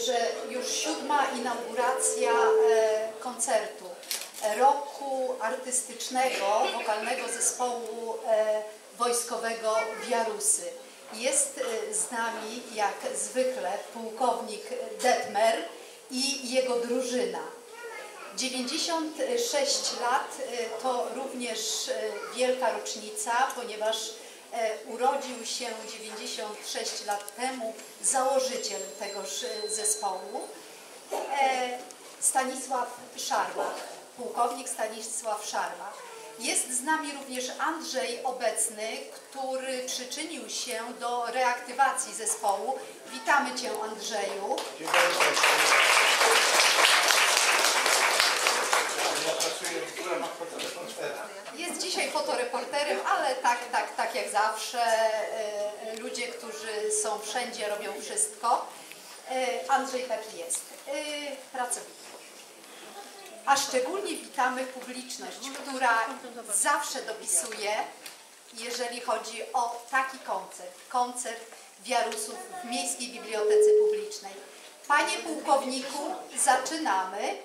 że już siódma inauguracja e, koncertu roku artystycznego wokalnego zespołu e, wojskowego Wiarusy. Jest e, z nami jak zwykle pułkownik Detmer i jego drużyna. 96 lat e, to również e, wielka rocznica, ponieważ e, urodził się 96 lat temu założyciel tegoż e, zespołu, e, Stanisław Szarmach, pułkownik Stanisław Szarmach. Jest z nami również Andrzej Obecny, który przyczynił się do reaktywacji zespołu. Witamy Cię Andrzeju. Ja pracuję w ramach fotoreportera. Jest dzisiaj fotoreporterem, tak, tak, tak jak zawsze. e, Ludzie, którzy są wszędzie, robią wszystko. E, Andrzej taki jest. E, Pracowity. A szczególnie witamy publiczność, która zawsze dopisuje, jeżeli chodzi o taki koncert. Koncert Wiarusów w Miejskiej Bibliotece Publicznej. Panie pułkowniku, zaczynamy.